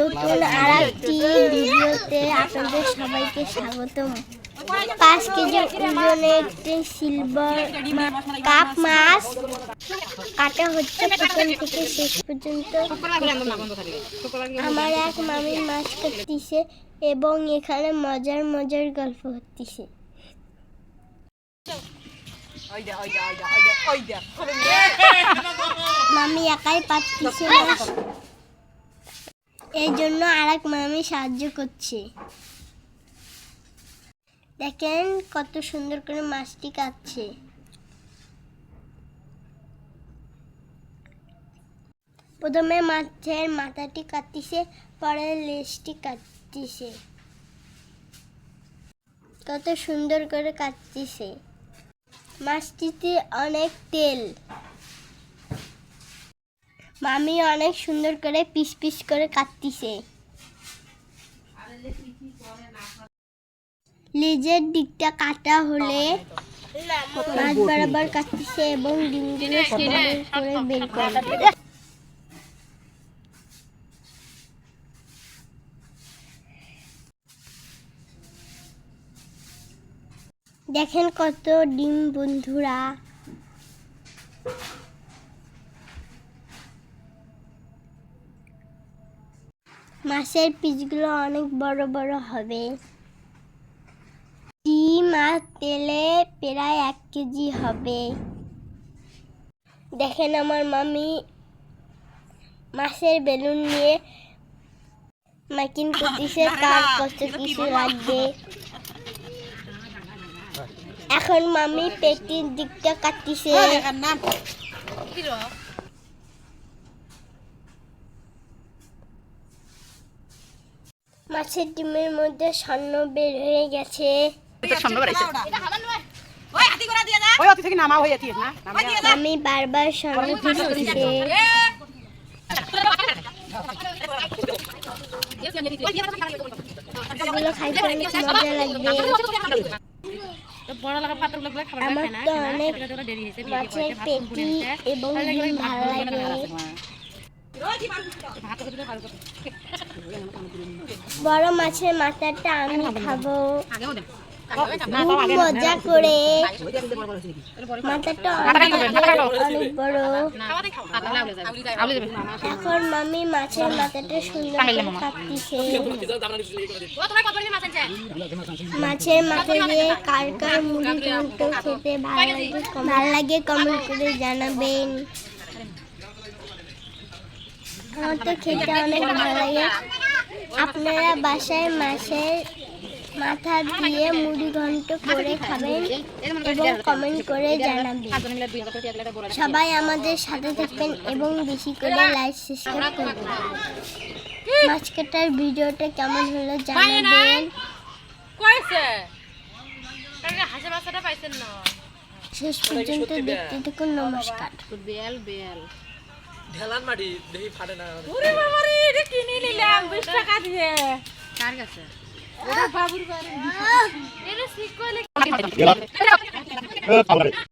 নতুন আর একটি ভিডিওতে আপনাদের সবাইকে স্বাগতম। পাঁচ কেজি ওজনে একটি সিলভার কাপ মাছ কাটা হচ্ছে প্রথম থেকে শেষ পর্যন্ত। আমার এক মামি মাছ কাটতিছে এবং এখানে মজার মজার গল্প হচ্ছে। মামি একাই মাছ এই জন্য আরেক মামি সাহায্য করছে দেখেন কত সুন্দর করে মাছটি কাটছে প্রথমে মাছের মাথাটি কাটতিছে পরে লেজটি কাটতিছে কত সুন্দর করে কাটতিছে মাছটিতে অনেক তেল। মামি অনেক সুন্দর করে পিস পিস করে কাটতিছে। লেজের দিকটা কাটা হলে মাছ বরাবর কাটতিছে এবং ডিমগুলো করে বের করে দেখেন কত ডিম, বন্ধুরা। মাছের পিসগুলো অনেক বড় বড় হবে। ডিম আর তেলে প্রায় এক কেজি হবে। দেখেন আমার মামি মাছের বেলুন নিয়ে মাকিন করতেছে কার কত কিছু লাগবে এখন মামি পেটির দিকটা কাটিছে মাছের ডিমের মধ্যে স্বর্ণ বের হয়ে গেছে। ওই অতি থেকে নামা হয়ে যাচ্ছিস না। মামি বারবার তো এবং ডিম ভালো লাগে বড় মাছের মাথাটা আমি খাব। খুব মজা করে মাথাটা অনেক অনেক বড় এখন মামি মাছের মাথাটা সুন্দর কাটতিছে মাছের মাথা দিয়ে কার কার মুড়ি ঘন্ট খেতে ভালো লাগে ভালো লাগে কমেন্ট করে জানাবেন আমার তো খেতে অনেক ভালো লাগে আপনারা বাসায় মাছের মাথা দিয়ে মুড়ি ঘন্ট করে খাবেন এবং কমেন্ট করে জানাবেন। সবাই আমাদের সাথে থাকবেন এবং বেশি করে লাইক সাবস্ক্রাইব করবেন। মাছ কাটার ভিডিওটা কেমন হলো জানাবেন। না। শেষ পর্যন্ত দেখতে থাকুন নমস্কার। Bell bell. ঢেলান মাটি দেখি ফাটে না। ওরে বাবা রে এটা কিনে নিলাম 20 টাকা দিয়ে। কার কাছে? బాబు